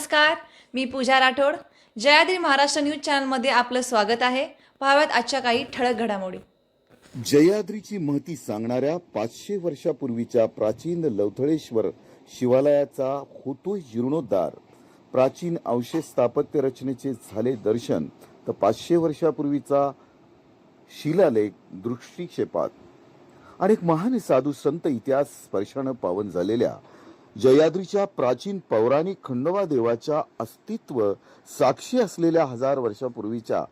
नमस्कार मी पूजा राठोड. जयाद्री महाराष्ट्र न्यूज चॅनलमध्ये आपलं स्वागत आहे. पाहाव्यात आजच्या काही ठळक घडामोडी. जयाद्रीची महती सांगणाऱ्या पाचशे वर्षापूर्वीच्या प्राचीन लवथळेश्वर शिवालयाचा होतोय जीर्णोद्धार. प्राचीन अवशेष स्थापत्य रचनेचे झाले दर्शन तर पाचशे वर्षापूर्वीचा शिलालेख दृष्टिक्षेपात. अनेक महान साधू संत इतिहास स्पर्शानं पावन झालेल्या जयाद्रीच्या प्राचीन पौराणिक खंडोबा देवाच्या अस्तित्व साक्षी असलेल्या हजार वर्षापूर्वीच्या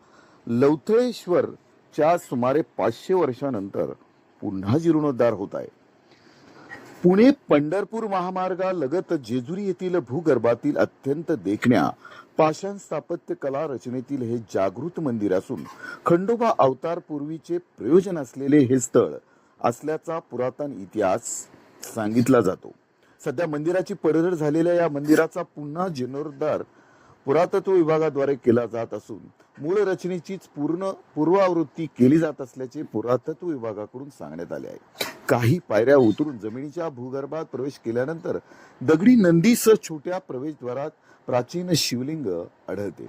लवथळेश्वरच्या सुमारे पाचशे वर्षानंतर पुन्हा जीर्णोद्धार होत आहे. पुणे पंढरपूर महामार्गालगत जेजुरी येथील भूगर्भातील अत्यंत देखण्या पाषाण स्थापत्य कला रचनेतील हे जागृत मंदिर असून खंडोबा अवतारपूर्वीचे प्रयोजन असलेले हे स्थळ असल्याचा पुरातन इतिहास सांगितला जातो. सध्या मंदिराची पडझड झालेल्या या मंदिराचा पुन्हा जीर्णोद्धार पुरातत्व विभागाद्वारे केला जात असून मूळ रचनेचीच पूर्ण पूर्वावृत्ती केली जात असल्याचे पुरातत्व विभागाकडून सांगण्यात आले आहे. काही पायऱ्या उतरून जमिनीच्या भूगर्भात प्रवेश केल्यानंतर दगडी नंदीसह छोट्या प्रवेशद्वारात प्राचीन शिवलिंग आढळते.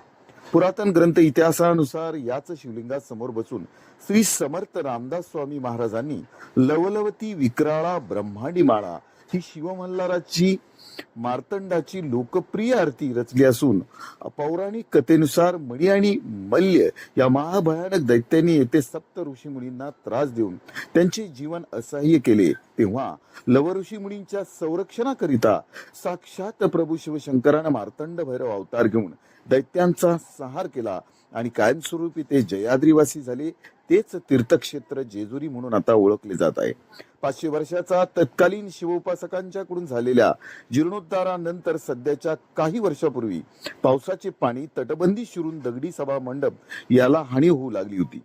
पुरातन ग्रंथ इतिहासानुसार याच शिवलिंगात समोर बसून श्री समर्थ रामदास स्वामी महाराजांनी लवलवती विक्राळा ब्रह्मांडी माळा ही शिवमल्हाराची मार्तंडाची लोकप्रिय आरती रचली असून पौराणिक कथेनुसार मणी आणि मल्य या महाभयानक दैत्यांनी येथे सप्त ऋषी मुनींना त्रास देऊन त्यांचे जीवन असह्य केले. तेव्हा लव ऋषी मुनींच्या संरक्षणाकरिता साक्षात प्रभू शिवशंकरानं मार्तंड भैरव अवतार घेऊन दैत्यांचा संहार केला आणि कायमस्वरूपी ते जयाद्रीवासी झाले. तेच तीर्थक्षेत्र जेजुरी म्हणून आता ओळखले जात आहे. पाचशे वर्षाचा तत्कालीन शिवोपासकांच्याकडून झालेल्या जीर्णोद्धारानंतर सध्याच्या काही वर्षापूर्वी पावसाचे पाणी तटबंदी शिरून दगडी सभा मंडप याला हानी होऊ लागली होती.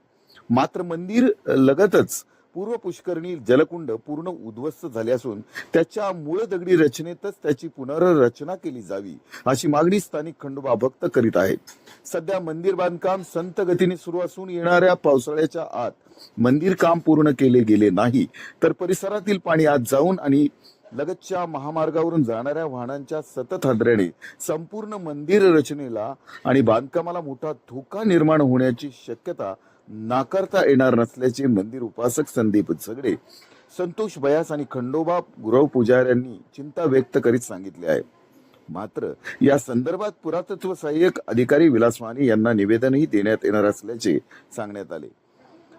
मात्र मंदिर लगतच पूर्व पुष्करणी जलकुंड पूर्ण उद्ध्वस्त झाले असून त्याच्या मूळ दगडी रचनेतच त्याची पुनर्रचना केली जावी अशी मागणी स्थानिक खंडोबा भक्त करीत आहेत. सध्या मंदिर बांधकाम संत गतीने सुरू असून येणाऱ्या पावसाळ्याच्या आत मंदिर काम पूर्ण केले गेले नाही तर परिसरातील पाणी आत जाऊन आणि लगतच्या महामार्गावरून जाणाऱ्या वाहनांच्या सतत हादऱ्याने संपूर्ण मंदिर रचनेला आणि बांधकामाला मोठा धोका निर्माण होण्याची शक्यता नाकारता येणार नसल्याचे मंदिर उपासक संदीप झगडे संतोष बयास आणि खंडोबा गुरव पुजाऱ्यांनी चिंता व्यक्त करीत सांगितले आहे. मात्र या संदर्भात पुरातत्व सहाय्यक अधिकारी विलास माने यांना निवेदनही देण्यात येणार असल्याचे सांगण्यात आले.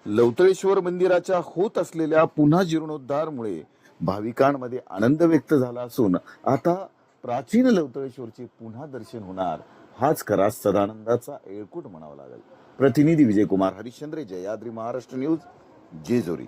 लवतळेश्वर मंदिराच्या होत असलेल्या पुन्हा जीर्णोद्धारमुळे भाविकांमध्ये आनंद व्यक्त झाला असून आता प्राचीन लवतळेश्वरचे पुन्हा दर्शन होणार हाच खरा सदानंदाचा एळकूट म्हणावा लागेल. प्रतिनिधी विजयकुमार हरिश्चंद्र जयाद्री महाराष्ट्र न्यूज जेजुरी.